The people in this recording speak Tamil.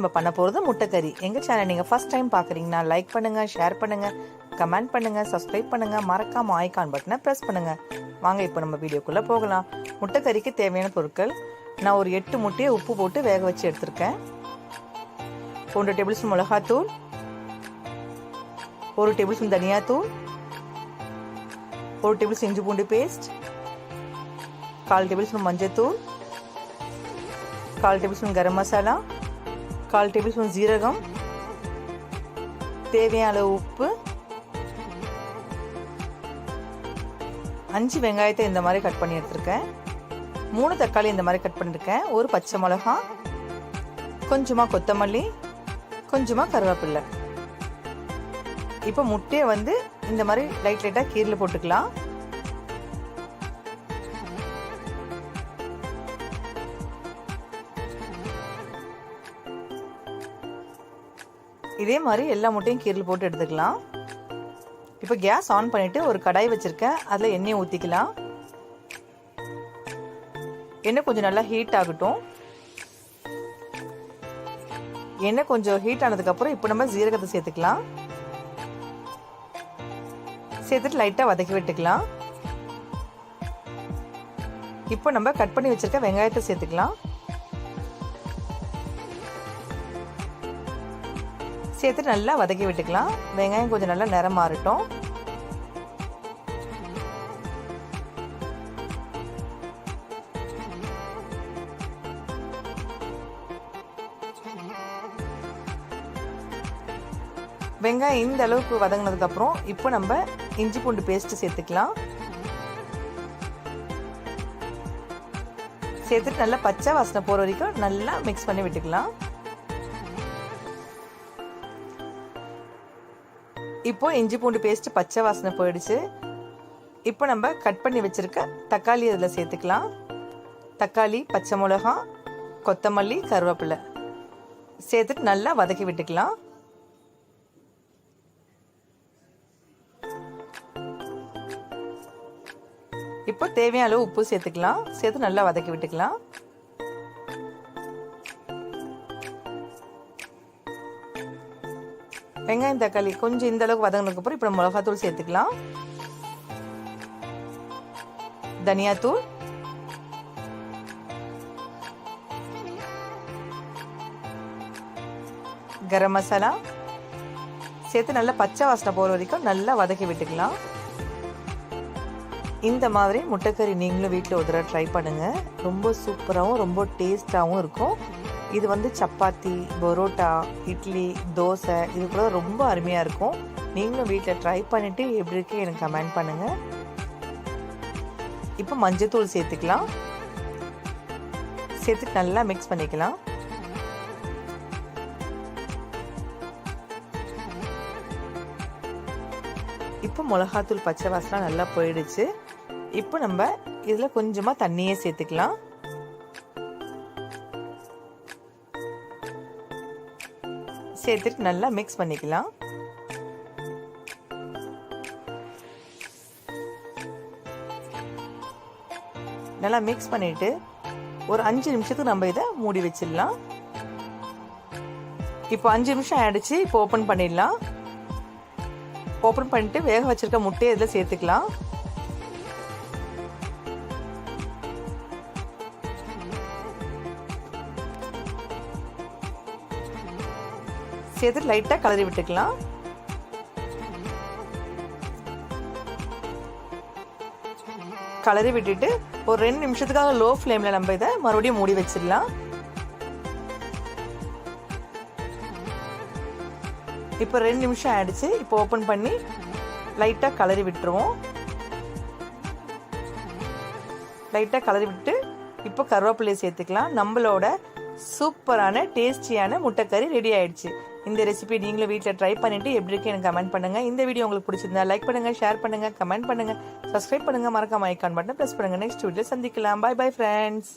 நம்ம பண்ண போகிறது முட்டைக்கறி. எங்கள் சேனல் நீங்கள் ஃபஸ்ட் டைம் பார்க்குறீங்கன்னா லைக் பண்ணுங்கள் ஷேர் பண்ணுங்கள் கமெண்ட் பண்ணுங்கள் சப்ஸ்கிரைப் பண்ணுங்கள் மறக்காம ஐக்கான் பட்டனை ப்ரெஸ் பண்ணுங்கள் வாங்க இப்போ நம்ம வீடியோக்குள்ளே போகலாம். முட்டைக்கறிக்கு தேவையான பொருட்கள் நான் ஒரு எட்டு முட்டையை உப்பு போட்டு வேக வச்சு எடுத்திருக்கேன். ஒன்று டேபிள் ஸ்பூன் மிளகாத்தூள் ஒரு டேபிள் ஸ்பூன் தனியாத்தூள் ஒரு டேபிள் ஸ்பூன் இஞ்சி பூண்டு பேஸ்ட் கால் டேபிள் ஸ்பூன் மஞ்சத்தூள் கால் டேபிள் ஸ்பூன் கரம் மசாலா கால் டேபிள் ஸ்பூன் ஜீரகம் தேவையான அளவு உப்பு அஞ்சு வெங்காயத்தை இந்த மாதிரி கட் பண்ணி எடுத்திருக்கேன். மூணு தக்காளி இந்த மாதிரி கட் பண்ணியிருக்கேன் ஒரு பச்சை மிளகா கொஞ்சமாக கொத்தமல்லி கொஞ்சமாக கருவேப்பில்லை இப்போ முட்டையை வந்து இந்த மாதிரி லைட் லைட்டாக கீரில் போட்டுக்கலாம். இதே மாதிரி எல்லா முட்டையும் கீரல் போட்டு எடுத்துக்கலாம். இப்போ கேஸ் ஆன் பண்ணிவிட்டு ஒரு கடாய் வச்சுருக்கேன். அதில் எண்ணெயை ஊற்றிக்கலாம் எண்ணெய் கொஞ்சம் நல்லா ஹீட் ஆகட்டும். எண்ணெய் கொஞ்சம் ஹீட் ஆனதுக்கப்புறம் இப்போ நம்ம ஜீரகத்தை சேர்த்துக்கலாம். சேர்த்துட்டு லைட்டாக வதக்கி விட்டுக்கலாம். இப்போ நம்ம கட் பண்ணி வச்சுருக்க வெங்காயத்தை சேர்த்துக்கலாம். சேர்த்து நல்லா வதக்கி விட்டுக்கலாம். வெங்காயம் கொஞ்சம் நல்லா நிறம் மாறட்டும். வெங்காயம் இந்த அளவுக்கு வதங்கினதுக்கு அப்புறம் இப்போ நம்ம இஞ்சி பூண்டு பேஸ்ட் சேர்த்துக்கலாம். சேர்த்துட்டு நல்லா பச்சை வாசனை போகிற வரைக்கும் நல்லா மிக்ஸ் பண்ணி விட்டுக்கலாம். இப்போ இஞ்சி பூண்டு பேஸ்ட் பச்சை வாசனை போயிடுச்சு. இப்போ நம்ம கட் பண்ணி வச்சிருக்க தக்காளி அதில் சேர்த்துக்கலாம். தக்காளி பச்சை மிளகா கொத்தமல்லி கருவேப்பிலை. சேர்த்துட்டு நல்லா வதக்கி விட்டுக்கலாம். இப்போ தேவையான அளவு உப்பு சேர்த்துக்கலாம். சேர்த்து நல்லா வதக்கி விட்டுக்கலாம். வெங்காயம் தக்காளி கொஞ்சம் இந்த அளவுக்கு வதங்கினதுக்கு அப்புறம் இப்போ மிளகாத்தூள் சேர்த்துக்கலாம். தனியாத்தூள். கரம் மசாலா. சேர்த்து நல்லா பச்சை வாசனை போகிற வரைக்கும் நல்லா வதக்கி விட்டுக்கலாம். இந்த மாதிரி முட்டைக்கறி நீங்களும் வீட்டில் ஒரு தடவை ட்ரை பண்ணுங்கள் ரொம்ப சூப்பராகவும் ரொம்ப டேஸ்ட்டாகவும் இருக்கும். இது வந்து சப்பாத்தி பரோட்டா இட்லி தோசை இது கூட ரொம்ப அருமையாக இருக்கும். நீங்களும் வீட்டில் ட்ரை பண்ணிவிட்டு எப்படி இருக்கு எனக்கு கமெண்ட் பண்ணுங்கள் இப்போ மஞ்சத்தூள் சேர்த்துக்கலாம். சேர்த்துட்டு நல்லா மிக்ஸ் பண்ணிக்கலாம். இப்போ மிளகாத்தூள் பச்சை வாசனை நல்லா போயிடுச்சு. இப்போ நம்ம இதில் கொஞ்சமாக தண்ணியே சேர்த்துக்கலாம். சேர்த்துட்டு நல்லா மிக்ஸ் பண்ணிக்கலாம். நல்லா மிக்ஸ் பண்ணிட்டு ஒரு அஞ்சு நிமிஷத்துக்கு நம்ம இதை மூடி வச்சிடலாம். இப்போ அஞ்சு நிமிஷம் ஆயிடுச்சு இப்போ ஓப்பன் பண்ணிடலாம். ஓப்பன் பண்ணிட்டு வேக வச்சிருக்க முட்டையை இதில் சேர்த்துக்கலாம். சேர்த்து லைட்டாக கலரி விட்டுக்கலாம். கலரி விட்டுட்டு ஒரு ரெண்டு நிமிஷத்துக்காக லோ ஃப்ளேமில் நம்ம இதை மறுபடியும் மூடி வச்சிடலாம். இப்போ ரெண்டு நிமிஷம் ஆயிடுச்சு. இப்போ ஓப்பன் பண்ணி லைட்டாக கலரி விட்டுருவோம். லைட்டாக கலரி விட்டு இப்போ கருவேப்பிலையை சேர்த்துக்கலாம். நம்மளோட சூப்பரான டேஸ்டியான முட்டைக்கறி ரெடி ஆயிடுச்சு. இந்த ரெசிபி நீங்களும் வீட்டில் ட்ரை பண்ணிவிட்டு எப்படி இருக்கு எனக்கு கமெண்ட் பண்ணுங்க. இந்த வீடியோ உங்களுக்கு பிடிச்சிருந்தா லைக் பண்ணுங்கள் ஷேர் பண்ணுங்க கமெண்ட் பண்ணுங்கள் சப்ஸ்கிரைப் பண்ணுங்கள் மறக்காம ஐக்கான் பட்டன் ப்ரெஸ் பண்ணுங்கள் நெக்ஸ்ட் வீடியோ சந்திக்கலாம். Bye bye friends